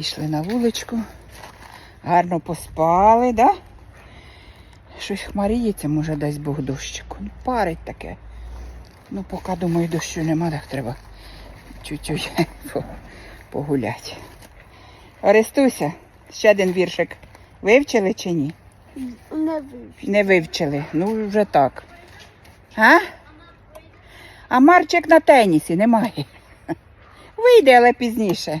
Пішли на вуличку, гарно поспали, да? Щось хмаріється, може дасть Бог дощику. Ну, парить таке. Ну, поки думаю, дощу нема, так треба чуть-чуть погуляти. Орестуся, ще один віршик. Вивчили чи ні? Не вивчив. Не вивчили. Ну, вже так. А? А Марчик на тенісі немає. Вийде, але пізніше.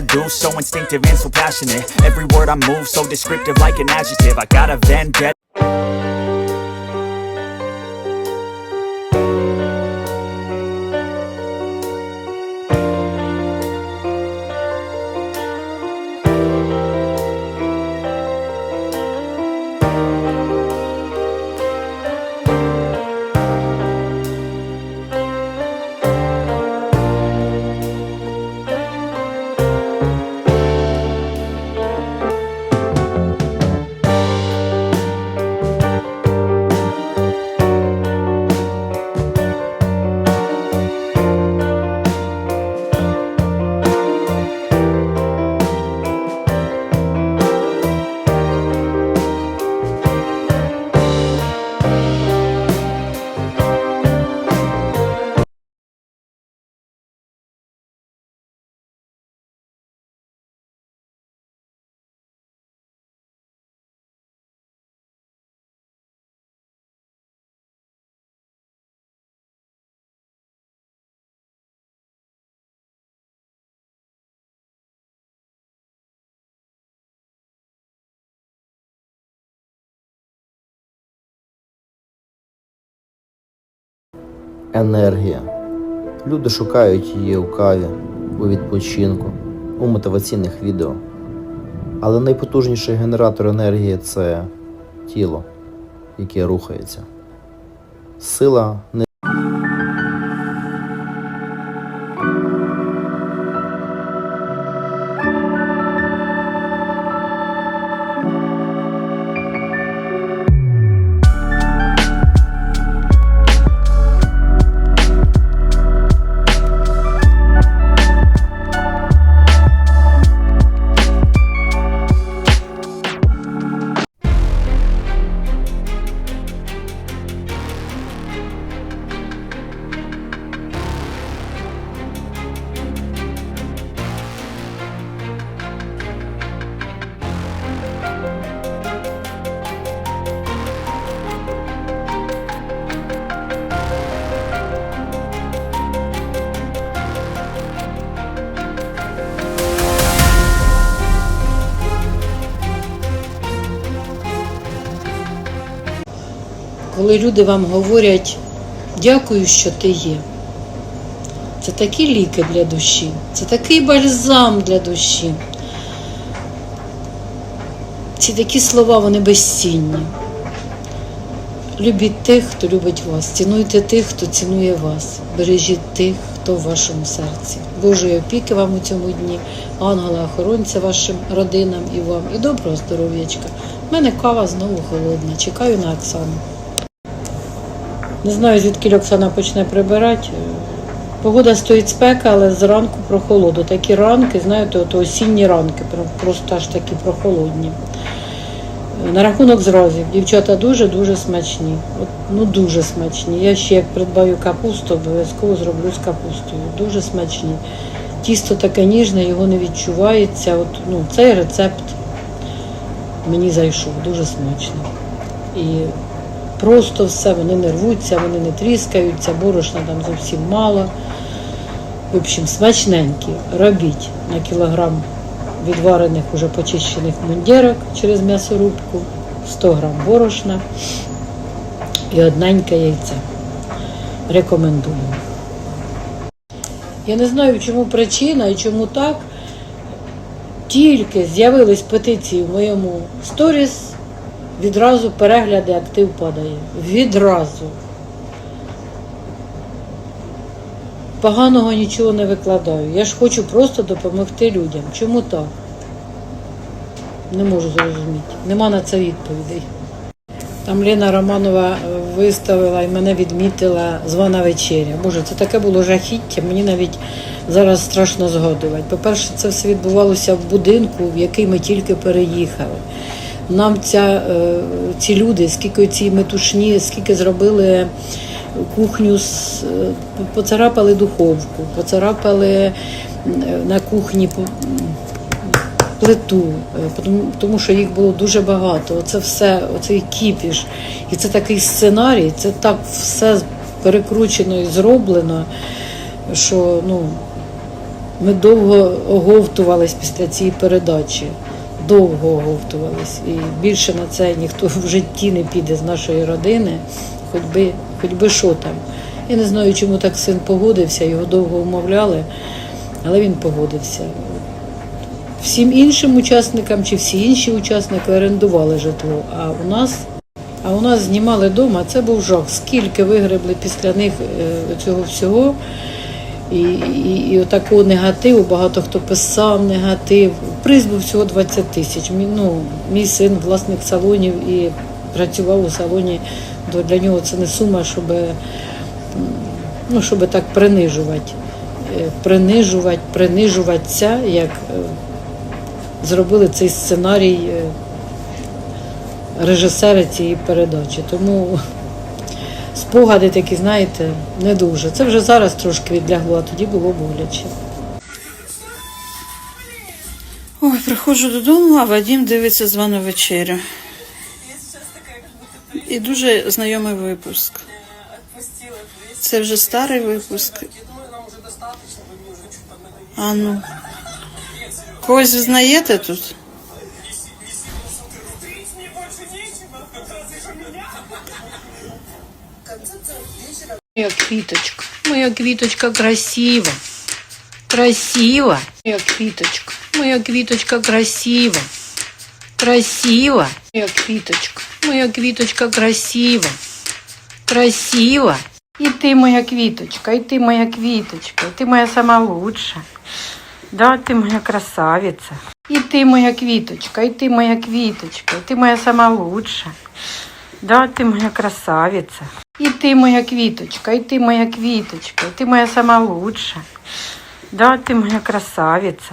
I do so instinctive and so passionate. Every word I move so descriptive like an adjective. I got a vendetta Енергія. Люди шукають її у каві, у відпочинку, у мотиваційних відео. Але найпотужніший генератор енергії це тіло, яке рухається. Сила не коли люди вам говорять дякую, що ти є. Це такі ліки для душі, це такий бальзам для душі. Ці такі слова, вони безцінні. Любіть тих, хто любить вас, цінуйте тих, хто цінує вас, бережіть тих, хто в вашому серці. Божої опіки вам у цьому дні, ангела-охоронця вашим родинам і вам, і доброго здоров'ячка. У мене кава знову холодна. Чекаю на Оксану. Не знаю, звідки Оксана почне прибирати. Погода стоїть спека, але зранку прохолоду. Такі ранки, знаєте, от осінні ранки, просто аж такі прохолодні. На рахунок зразів, дівчата дуже-дуже смачні. От, ну дуже смачні. Я ще як придбаю капусту, обов'язково зроблю з капустою. Дуже смачні. Тісто таке ніжне, його не відчувається. От, ну, цей рецепт мені зайшов, дуже смачно. І просто все, вони не рвуться, вони не тріскаються, борошна там зовсім мало. В общем, смачненькі. Робіть на кілограм відварених уже почищених мундірок через м'ясорубку, 100 грам борошна і одненьке яйце. Рекомендую. Я не знаю, чому причина і чому так. Тільки з'явились петиції в моєму сторіс, відразу перегляди актив падає. Відразу. Поганого нічого не викладаю. Я ж хочу просто допомогти людям. Чому так? Не можу зрозуміти. Нема на це відповідей. Там Лена Романова виставила і мене відмітила звана вечеря. Боже, це таке було жахіття, мені навіть зараз страшно згадувати. По-перше, це все відбувалося в будинку, в який ми тільки переїхали. Нам ця, е, ці люди, скільки ці метушні, скільки зробили кухню, е, поцарапали духовку, поцарапали е, на кухні плиту, тому що їх було дуже багато. Оце все, оцей кіпіш. І це такий сценарій, це так все перекручено і зроблено, що ну, ми довго оговтувались після цієї передачі. Довго оговтувались. І більше на це ніхто в житті не піде з нашої родини, хоч би, хоч би що там. Я не знаю, чому так син погодився, його довго умовляли, але він погодився. Всім іншим учасникам чи всі інші учасники орендували житло. А у нас, а у нас знімали вдома. Це був жах. Скільки вигребли після них е, цього всього. І, і, і отакого негативу, багато хто писав негатив. Приз був всього 20 тисяч. Мій, ну, мій син власник салонів і працював у салоні. То для нього це не сума, щоб, ну, щоб так принижувати. Е, Принижувати, принижуватися, як е, зробили цей сценарій е, режисери цієї передачі. Тому спогади такі, знаєте, не дуже. Це вже зараз трошки відлягло, а тоді було боляче. Приходжу додому, а Вадим дивиться звану вечерю. І дуже знайомий випуск. Це вже старий випуск. А ну. Когось знаєте тут? Моя квіточка, моя квіточка красива. Красива. Моя квіточка, моя квіточка красива. Красива. Моя квіточка, моя квіточка красива. Красива. І ти моя квіточка, і ти моя квіточка, і ти моя сама лучша. Да, ти моя красавиця. І ти моя квіточка, і ти моя квіточка, і ти моя сама лучша. Да, ти моя красавиця. І ти моя квіточка, і ти моя квіточка, і ти моя сама лучша. Да, ти моя красавиця.